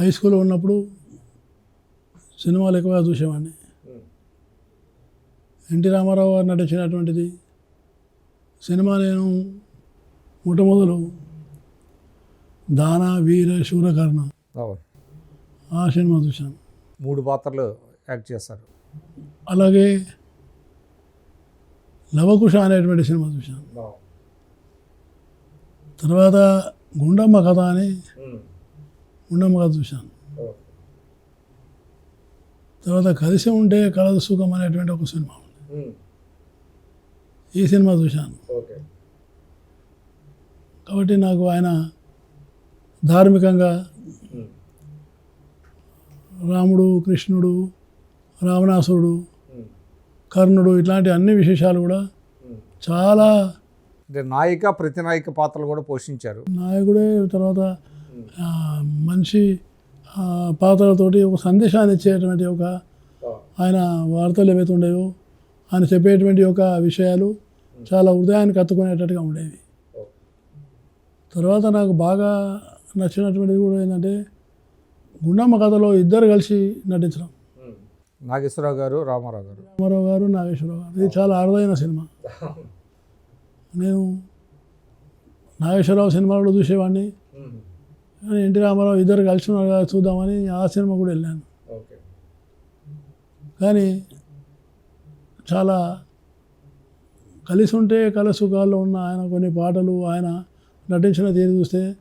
High స్కూల్లో ఉన్నప్పుడు సినిమాలు ఎక్కువగా చూసేవాడిని. ఎన్టీ రామారావు గారు నటించినటువంటిది. సినిమా నేను మొట్టమొదలు దాన వీర శూరకర్ణ ఆ సినిమా చూశాను. మూడు పాత్రలు యాక్ట్ చేశారు. అలాగే లవకుశ అనేటువంటి సినిమా చూశాను. తర్వాత గుండమ్మ కథ అని కథ చూశాను. తర్వాత కలిసి ఉంటే కలదు సుఖం అనేటువంటి ఒక సినిమా ఉంది. ఈ సినిమా చూశాను. కాబట్టి నాకు ఆయన ధార్మికంగా రాముడు కృష్ణుడు రావణాసురుడు కర్ణుడు ఇట్లాంటి అన్ని విశేషాలు కూడా చాలా నాయిక ప్రతినాయిక పాత్రలు కూడా పోషించారు. నాయకుడే తర్వాత మనిషి ఆ, పాత్రలతోటి ఒక సందేశాన్ని ఇచ్చేటువంటి ఒక ఆయన వార్తలు ఏవైతే ఉండేవో ఆయన చెప్పేటువంటి ఒక విషయాలు చాలా హృదయానికి కత్తుకునేటట్టుగా ఉండేవి. తర్వాత నాకు బాగా నచ్చినటువంటిది కూడా ఏంటంటే గుండమ్మ కథలో ఇద్దరు కలిసి నటించడం. నాగేశ్వరరావు గారు రామారావు గారు. రామారావు గారు నాగేశ్వరరావు గారు. ఇది చాలా అరుదైన సినిమా. నేను నాగేశ్వరరావు సినిమాలో చూసేవాడిని. ఎన్టీ రామారావు ఇద్దరు కలిసి ఉన్నారు కదా చూద్దామని ఆ సినిమా కూడా వెళ్ళాను. ఓకే. కానీ చాలా కలిసి ఉంటే కల సుఖాల్లో ఉన్న ఆయన కొన్ని పాటలు ఆయన నటించిన తీరు చూస్తే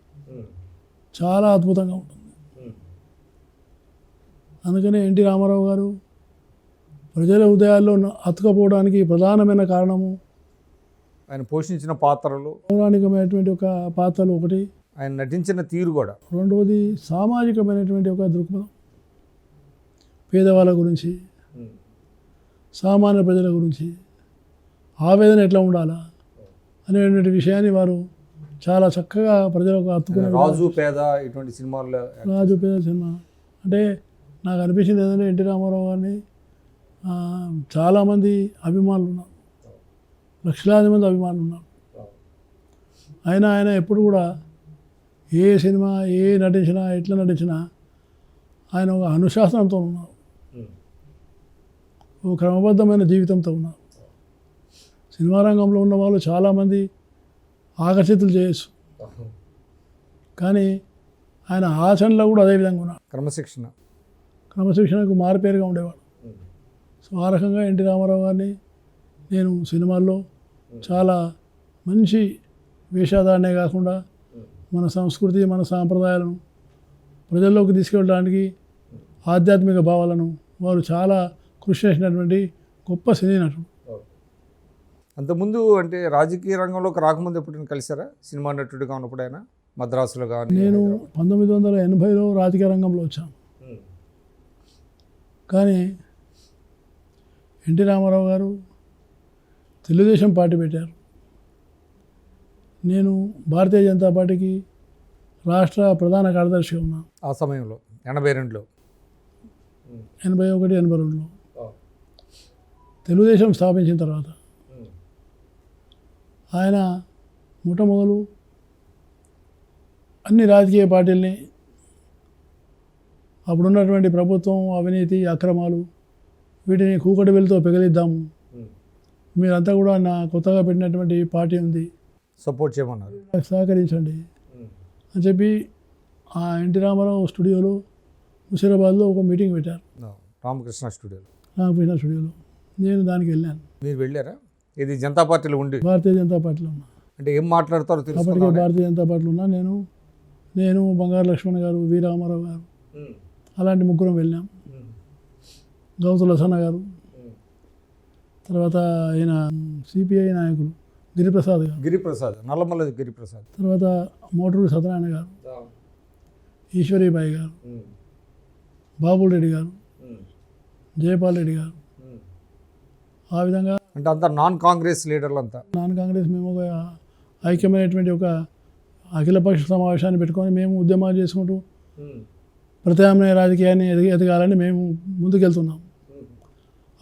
చాలా అద్భుతంగా ఉంటుంది. అందుకనే ఎన్టీ రామారావు గారు ప్రజల హృదయాల్లో అతుకపోవడానికి ప్రధానమైన కారణము ఆయన పోషించిన పాత్రలు. పౌరాణికమైనటువంటి ఒక పాత్రలు ఒకటి. ఆయన నటించిన తీరు కూడా. రెండవది సామాజికమైనటువంటి ఒక దృక్పథం. పేదవాళ్ళ గురించి సామాన్య ప్రజల గురించి ఆవేదన ఎట్లా ఉండాలా అనేటువంటి విషయాన్ని వారు చాలా చక్కగా ప్రజలకు అత్తుకునే రాజు పేద ఇటువంటి సినిమాల్లో రాజు పేద సినిమా. అంటే నాకు అనిపించింది ఏంటంటే ఎన్టీ రామారావు గారిని చాలామంది అభిమానులు ఉన్నారు. లక్షలాది మంది అభిమానులు ఉన్నారు. అయినా ఆయన ఎప్పుడు కూడా ఏ సినిమా ఏ నటించినా ఎట్లా నటించినా ఆయన ఒక అనుశాసనంతో ఉన్నారు. ఒక క్రమబద్ధమైన జీవితంతో ఉన్నారు. సినిమా రంగంలో ఉన్న వాళ్ళు చాలామంది ఆకర్షితులు చేయొచ్చు. కానీ ఆయన ఆచరణలో కూడా అదే విధంగా ఉన్నారు. క్రమశిక్షణ. క్రమశిక్షణకు మారుపేరుగా ఉండేవాడు. సో ఆ రకంగా ఎన్టీ రామారావు గారిని నేను సినిమాల్లో చాలా మంచి వేషధారణే కాకుండా మన సంస్కృతి మన సాంప్రదాయాలను ప్రజల్లోకి తీసుకెళ్ళడానికి ఆధ్యాత్మిక భావాలను వారు చాలా కృషి చేసినటువంటి గొప్ప సినీ నటుడు. అంతకుముందు అంటే రాజకీయ రంగంలోకి రాకముందు ఎప్పుడైనా కలిసారా సినిమా నటుడిగా ఉన్నప్పుడు ఆయన మద్రాసులో కానీ? నేను పంతొమ్మిది వందల ఎనభైలో రాజకీయ రంగంలో వచ్చాను. కానీ ఎన్టీ రామారావు గారు తెలుగుదేశం పార్టీ పెట్టారు. నేను భారతీయ జనతా పార్టీకి రాష్ట్ర ప్రధాన కార్యదర్శిగా ఉన్నాను ఆ సమయంలో ఎనభై రెండులో. ఎనభై ఒకటి ఎనభై రెండులో. తెలుగుదేశం స్థాపించిన తర్వాత ఆయన మొట్టమొదలు అన్ని రాజకీయ పార్టీల్ని అప్పుడున్నటువంటి ప్రభుత్వం అవినీతి అక్రమాలు వీటిని కూకటి వెలుతో పెగలిద్దాము మీరంతా కూడా నా కొత్తగా పెట్టినటువంటి పార్టీ ఉంది. సపోర్ట్ చేయమన్నారు. సహకరించండి. అని చెప్పి ఆ ఎన్టీ రామారావు స్టూడియోలో ముషీరాబాద్లో ఒక మీటింగ్ పెట్టారు. రామకృష్ణ స్టూడియోలో. రామకృష్ణ స్టూడియోలో. నేను దానికి వెళ్ళాను. మీరు వెళ్ళారా? ఇది జనతా పార్టీలో ఉండి. భారతీయ జనతా పార్టీలో ఉన్నా. అంటే ఏం మాట్లాడతారో అప్పటికే? భారతీయ జనతా పార్టీలో ఉన్నా నేను. నేను బంగారు లక్ష్మణ్ గారు వి రామారావు గారు. అలాంటి ముగ్గురం వెళ్ళాం. గౌతు లసన్న గారు. తర్వాత ఆయన సిపిఐ నాయకులు. గిరిప్రసాద్ గారు. గిరిప్రసాద్ నల్లమల్ల గిరిప్రసాద్. తర్వాత మోటూరు సత్యనారాయణ గారు. ఈశ్వరీబాయి గారు. బాబుల్ రెడ్డి గారు. జయపాల్ రెడ్డి గారు. ఆ విధంగా అంటే అంతా నాన్ కాంగ్రెస్ లీడర్లు అంతా నాన్ కాంగ్రెస్ మేము ఒక ఐక్యమైనటువంటి ఒక అఖిలపక్ష సమావేశాన్ని పెట్టుకొని మేము ఉద్యమాలు చేసుకుంటూ ప్రత్యామ్నాయ రాజకీయాన్ని ఎదిగి ఎదగాలని మేము ముందుకెళ్తున్నాం.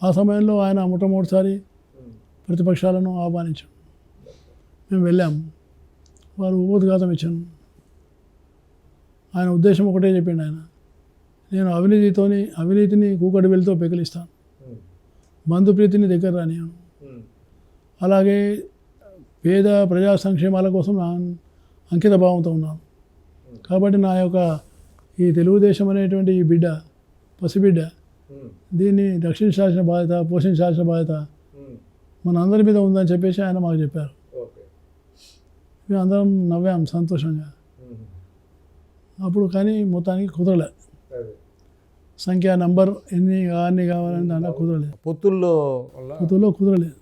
ఆ సమయంలో ఆయన మొట్టమొదటిసారి ప్రతిపక్షాలను ఆహ్వానించాం మేము వెళ్ళాము వారు ఉపోద్ఘాతం ఇచ్చాను ఆయన ఉద్దేశం ఒకటే చెప్పిండు ఆయన. నేను అవినీతితోని అవినీతిని కూకటి వెళ్తూ పెకిలిస్తాను బంధు ప్రీతిని దగ్గర రానియను అలాగే పేద ప్రజా సంక్షేమాల కోసం నా అంకిత భావంతో ఉన్నాను. కాబట్టి నా యొక్క ఈ తెలుగుదేశం అనేటువంటి ఈ బిడ్డ పసిబిడ్డ దీన్ని రక్షించాల్సిన బాధ్యత పోషించాల్సిన బాధ్యత మన అందరి మీద ఉందని చెప్పేసి ఆయన మాకు చెప్పారు. మేము అందరం నవ్వాం సంతోషంగా. అప్పుడు కానీ మొత్తానికి కుదరలే. సంఖ్య నంబర్ ఎన్ని అన్ని కావాలని దాంట్లో కుదరలేదు పొత్తుల్లో వల్ల కుదురులో. కుదరలేదు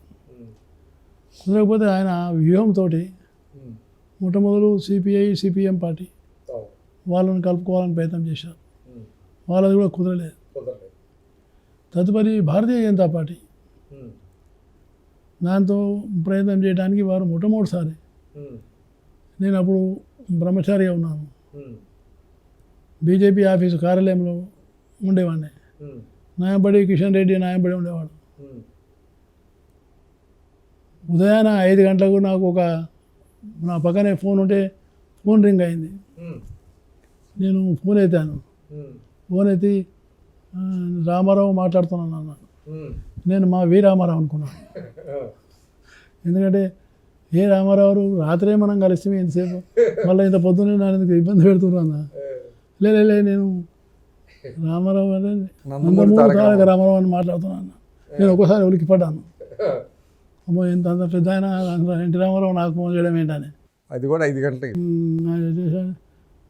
కుదరకపోతే ఆయన వ్యూహంతో మొట్టమొదలు సిపిఐ సిపిఎం పార్టీ వాళ్ళని కలుపుకోవాలని ప్రయత్నం చేశారు. వాళ్ళది కూడా కుదరలేదు తదుపరి భారతీయ జనతా పార్టీ. దాంతో ప్రయత్నం చేయడానికి వారు మొట్టమొదటిసారి నేను అప్పుడు బ్రహ్మచారిగా ఉన్నాను. బీజేపీ ఆఫీసు కార్యాలయంలో ఉండేవాడిని. నాయంబడి కిషన్ రెడ్డి నాయంబడి ఉండేవాడు. ఉదయాన ఐదు గంటలకు నాకు ఒక నా పక్కనే ఫోన్ ఉంటే ఫోన్ రింగ్ అయింది. నేను ఫోన్ ఎత్తాను. ఫోన్ ఎత్తి "ఆ, రామారావు మాట్లాడుతున్నాను అన్నాను నేను మా వి రామారావు అనుకున్నాను ఎందుకంటే ఏ రామారావు రాత్రే మనం కలిసి ఎంతసేపు? మళ్ళీ ఇంత పొద్దున్నే నన్ను ఎందుకు ఇబ్బంది పెడుతున్నా లే లే, లే నేను రామారావు అంటే నందమూరి తారక రామారావు. అని మాట్లాడుతున్నాను నేను ఒకసారి ఉలికి పడ్డాను. అమ్మో ఇంత అంత పెద్ద ఆయన ఎన్టీ రామారావు నాకు ఫోన్ చేయడం ఏంటని. అది కూడా ఐదు గంటలకి.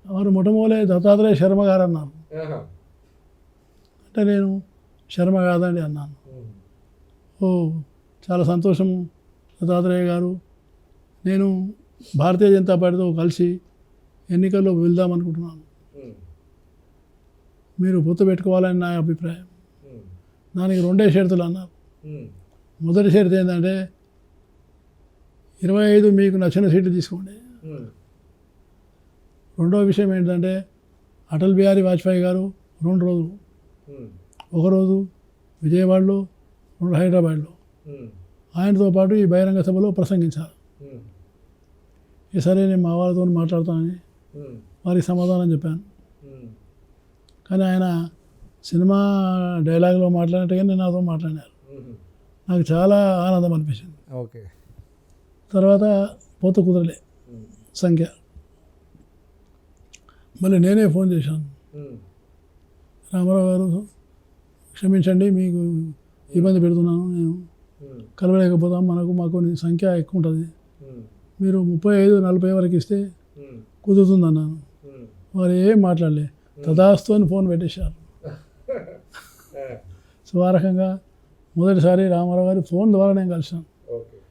వారు మొట్టమొదలే దత్తాత్రేయ శర్మ గారు అన్నారు. అంటే నేను శర్మ కాదండి అన్నాను. ఓ చాలా సంతోషము దత్తాత్రేయ గారు. నేను భారతీయ జనతా పార్టీతో కలిసి ఎన్నికల్లో వెళ్దాం అనుకుంటున్నాను మీరు పొత్తు పెట్టుకోవాలని నా అభిప్రాయం. దానికి రెండే షరతులు అన్నారు. మొదటి షరతు ఏంటంటే ఇరవై ఐదు మీకు నచ్చిన సీట్లు తీసుకోండి. రెండో విషయం ఏంటంటే అటల్ బిహారీ వాజ్పేయి గారు రెండు రోజులు ఒకరోజు విజయవాడలో రెండు హైదరాబాద్లో. ఆయనతో పాటు ఈ బహిరంగ సభలో ప్రసంగించారు. సరే నేను మా వాళ్ళతో మాట్లాడతానని వారికి సమాధానం చెప్పాను. కానీ ఆయన సినిమా డైలాగ్లో మాట్లాడినట్టుగా నేను నాతో మాట్లాడారు. నాకు చాలా ఆనందం అనిపించింది. ఓకే. తర్వాత పోత కుదరలే సంఖ్య. మళ్ళీ నేనే ఫోన్ చేశాను. రామారావు గారు క్షమించండి మీకు ఇబ్బంది పెడుతున్నాను. నేను కలవలేకపోతాం మనకు మాకు సంఖ్య ఎక్కువ ఉంటుంది. మీరు ముప్పై ఐదు నలభై వరకు ఇస్తే కుదురుతుంది అన్నాను వారు ఏం మాట్లాడలే. తదాస్తు అని ఫోన్ పెట్టేశారు. సో ఆ రకంగా మొదటిసారి రామారావు గారి ఫోన్ ద్వారా నేను కలిసాను